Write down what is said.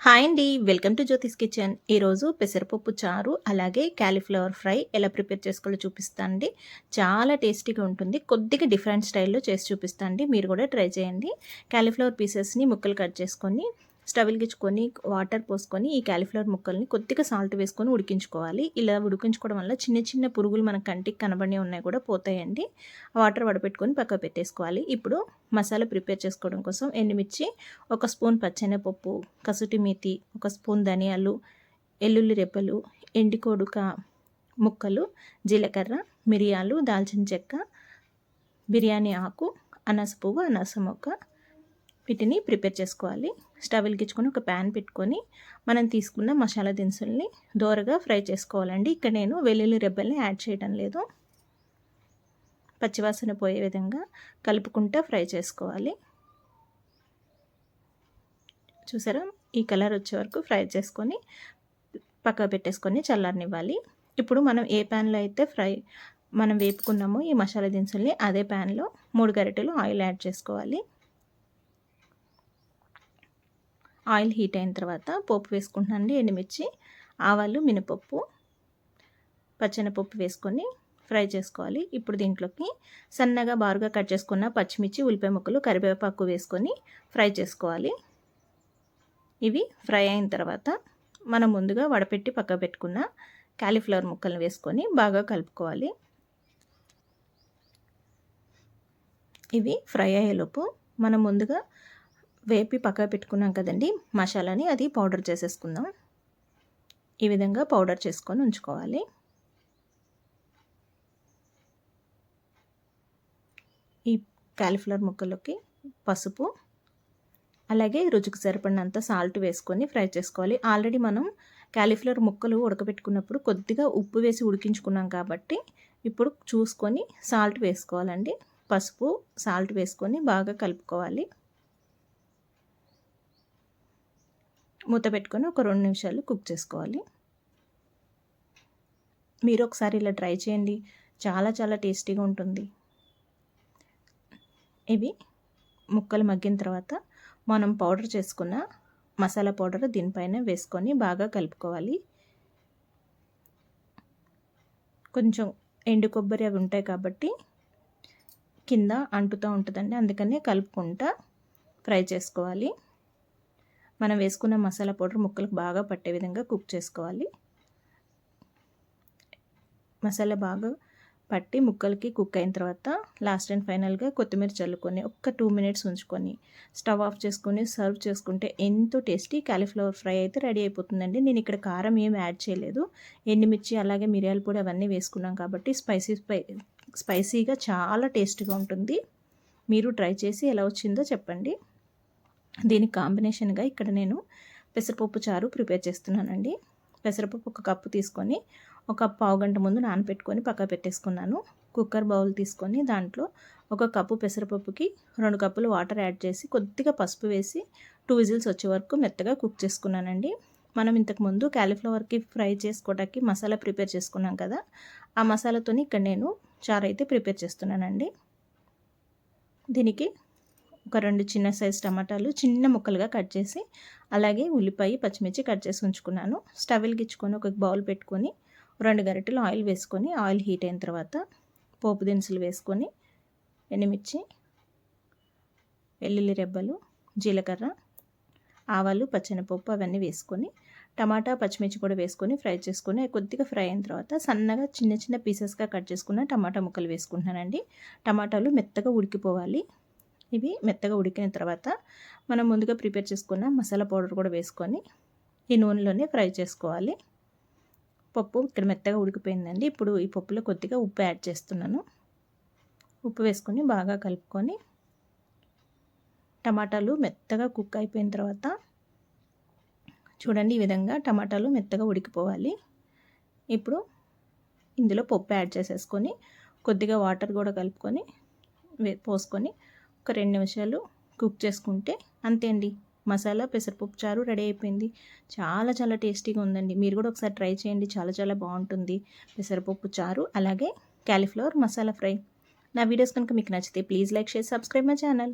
Hi అండి. Welcome to Jyothi's kitchen. ఈరోజు పెసరపప్పు చారు అలాగే క్యాలీఫ్లవర్ ఫ్రై ఎలా ప్రిపేర్ చేసుకోవాలో చూపిస్తాను అండి. చాలా టేస్టీగా ఉంటుంది. కొద్దిగా డిఫరెంట్ స్టైల్లో చేసి చూపిస్తాను అండి. మీరు కూడా ట్రై చేయండి. క్యాలీఫ్లవర్ పీసెస్ని ముక్కలు కట్ చేసుకొని స్టవ్ వెలిగించుకొని వాటర్ పోసుకొని ఈ క్యాలీఫ్లవర్ ముక్కల్ని కొద్దిగా సాల్ట్ వేసుకొని ఉడికించుకోవాలి. ఇలా ఉడికించుకోవడం వల్ల చిన్న చిన్న పురుగులు మన కంటికి కనబడి ఉన్నాయి కూడా పోతాయండి. వాటర్ వడపెట్టుకొని పక్క పెట్టేసుకోవాలి. ఇప్పుడు మసాలా ప్రిపేర్ చేసుకోవడం కోసం ఎండుమిర్చి ఒక స్పూన్ పచ్చెనపప్పు కసుటి మేతి ఒక స్పూన్ ధనియాలు ఎల్లుల్లి రెప్పలు ఎండికోడుక ముక్కలు జీలకర్ర మిరియాలు దాల్చిన చెక్క బిర్యానీ ఆకు అనాస పువ్వు అనాస మొక్క వీటిని ప్రిపేర్ చేసుకోవాలి. స్టవ్ వెలిగించుకొని ఒక ప్యాన్ పెట్టుకొని మనం తీసుకున్న మసాలా దినుసుల్ని దోరగా ఫ్రై చేసుకోవాలండి. ఇక్కడ నేను వెల్లుల్లి రెబ్బల్ని యాడ్ చేయడం లేదు. పచ్చివాసన పోయే విధంగా కలుపుకుంటూ ఫ్రై చేసుకోవాలి. చూసారా? ఈ కలర్ వచ్చే వరకు ఫ్రై చేసుకొని పక్క పెట్టేసుకొని చల్లారనివ్వాలి. ఇప్పుడు మనం ఏ ప్యాన్లో అయితే ఫ్రై మనం వేపుకున్నామో ఈ మసాలా దినుసుల్ని అదే ప్యాన్లో మూడు గరిటెలు ఆయిల్ యాడ్ చేసుకోవాలి. ఆయిల్ హీట్ అయిన తర్వాత పోపు వేసుకుంటున్నానండి ఎండుమిర్చి ఆవాలు మినపప్పు పచ్చెనపప్పు వేసుకొని ఫ్రై చేసుకోవాలి. ఇప్పుడు దీంట్లోకి సన్నగా బారుగా కట్ చేసుకున్న పచ్చిమిర్చి ఉల్లిపాయ ముక్కలు కరివేపాకు వేసుకొని ఫ్రై చేసుకోవాలి. ఇవి ఫ్రై అయిన తర్వాత మనం ముందుగా వడపెట్టి పక్క పెట్టుకున్న క్యాలీఫ్లవర్ ముక్కలను వేసుకొని బాగా కలుపుకోవాలి. ఇవి ఫ్రై అయ్యేలోపు మనం ముందుగా వేపి పక్క పెట్టుకున్నాం కదండి మసాలాని అది పౌడర్ చేసేసుకుందాం. ఈ విధంగా పౌడర్ చేసుకొని ఉంచుకోవాలి. ఈ క్యాలిఫ్లవర్ ముక్కలకి పసుపు అలాగే రుచికి సరిపడినంత సాల్ట్ వేసుకొని ఫ్రై చేసుకోవాలి. ఆల్రెడీ మనం క్యాలీఫ్లవర్ ముక్కలు ఉడకబెట్టుకున్నప్పుడు కొద్దిగా ఉప్పు వేసి ఉడికించుకున్నాం కాబట్టి ఇప్పుడు చూసుకొని సాల్ట్ వేసుకోవాలండి. పసుపు సాల్ట్ వేసుకొని బాగా కలుపుకోవాలి. మూత పెట్టుకొని ఒక రెండు నిమిషాలు కుక్ చేసుకోవాలి. మీరు ఒకసారి ఇలా ట్రై చేయండి. చాలా చాలా టేస్టీగా ఉంటుంది. ఇవి ముక్కలు మగ్గిన తర్వాత మనం పౌడర్ చేసుకున్న మసాలా పౌడర్ దీనిపైన వేసుకొని బాగా కలుపుకోవాలి. కొంచెం ఎండు కొబ్బరి అవి ఉంటాయి కాబట్టి కింద అంటుతూ ఉంటుందండి. అందుకనే కలుపుకుంటా ఫ్రై చేసుకోవాలి. మనం వేసుకున్న మసాలా పౌడర్ ముక్కలకు బాగా పట్టే విధంగా కుక్ చేసుకోవాలి. మసాలా బాగా పట్టి ముక్కలకి కుక్ అయిన తర్వాత లాస్ట్ అండ్ ఫైనల్గా కొత్తిమీర చల్లుకొని ఒక్క టూ మినిట్స్ ఉంచుకొని స్టవ్ ఆఫ్ చేసుకొని సర్వ్ చేసుకుంటే ఎంతో టేస్టీ కాలీఫ్లవర్ ఫ్రై అయితే రెడీ అయిపోతుందండి. నేను ఇక్కడ కారం ఏం యాడ్ చేయలేదు. ఎండుమిర్చి అలాగే మిరియాల పొడి అవన్నీ వేసుకున్నాం కాబట్టి స్పైసీ స్పై స్పైసీగా చాలా టేస్ట్గా ఉంటుంది. మీరు ట్రై చేసి ఎలా వచ్చిందో చెప్పండి. దీనికి కాంబినేషన్గా ఇక్కడ నేను పెసరపప్పు చారు ప్రిపేర్ చేస్తున్నానండి. పెసరపప్పు ఒక కప్పు తీసుకొని ఒక పావు గంట ముందు నానపెట్టుకొని పక్క పెట్టేసుకున్నాను. కుక్కర్ బౌల్ తీసుకొని దాంట్లో ఒక కప్పు పెసరపప్పుకి రెండు కప్పులు వాటర్ యాడ్ చేసి కొద్దిగా పసుపు వేసి టూ విజిల్స్ వచ్చే వరకు మెత్తగా కుక్ చేసుకున్నానండి. మనం ఇంతకుముందు క్యాలీఫ్లవర్కి ఫ్రై చేసుకోవడానికి మసాలా ప్రిపేర్ చేసుకున్నాం కదా ఆ మసాలాతోని ఇక్కడ నేను చారు అయితే ప్రిపేర్ చేస్తున్నానండి. దీనికి ఒక రెండు చిన్న సైజ్ టమాటాలు చిన్న ముక్కలుగా కట్ చేసి అలాగే ఉల్లిపాయ పచ్చిమిర్చి కట్ చేసి ఉంచుకున్నాను. స్టవ్ వెలిగించుకొని ఒక బౌల్ పెట్టుకొని రెండు గరిటెలు ఆయిల్ వేసుకొని ఆయిల్ హీట్ అయిన తర్వాత పోపు దినుసులు వేసుకొని ఎండుమిర్చి వెల్లుల్లి రెబ్బలు జీలకర్ర ఆవాలు పచ్చనిపప్పు అవన్నీ వేసుకొని టమాటా పచ్చిమిర్చి కూడా వేసుకొని ఫ్రై చేసుకొని కొద్దిగా ఫ్రై అయిన తర్వాత సన్నగా చిన్న చిన్న పీసెస్గా కట్ చేసుకున్న టమాటా ముక్కలు వేసుకుంటున్నానండి. టమాటాలు మెత్తగా ఉడికిపోవాలి. ఇవి మెత్తగా ఉడికిన తర్వాత మనం ముందుగా ప్రిపేర్ చేసుకున్న మసాలా పౌడర్ కూడా వేసుకొని ఈ నూనెలోనే ఫ్రై చేసుకోవాలి. పప్పు ఇక్కడ మెత్తగా ఉడికిపోయిందండి. ఇప్పుడు ఈ పప్పులో కొద్దిగా ఉప్పు యాడ్ చేస్తున్నాను. ఉప్పు వేసుకొని బాగా కలుపుకొని టమాటాలు మెత్తగా కుక్ అయిపోయిన తర్వాత చూడండి ఈ విధంగా టమాటాలు మెత్తగా ఉడికిపోవాలి. ఇప్పుడు ఇందులో పప్పు యాడ్ చేసేసుకొని కొద్దిగా వాటర్ కూడా కలుపుకొని పోసుకొని ఒక రెండు నిమిషాలు కుక్ చేసుకుంటే అంతే అండి మసాలా పెసరపప్పు చారు రెడీ అయిపోయింది. చాలా చాలా టేస్టీగా ఉందండి. మీరు కూడా ఒకసారి ట్రై చేయండి. చాలా చాలా బాగుంటుంది. పెసరపప్పు చారు అలాగే క్యాలీఫ్లవర్ మసాలా ఫ్రై. నా వీడియోస్ కనుక మీకు నచ్చితే please like share subscribe my channel.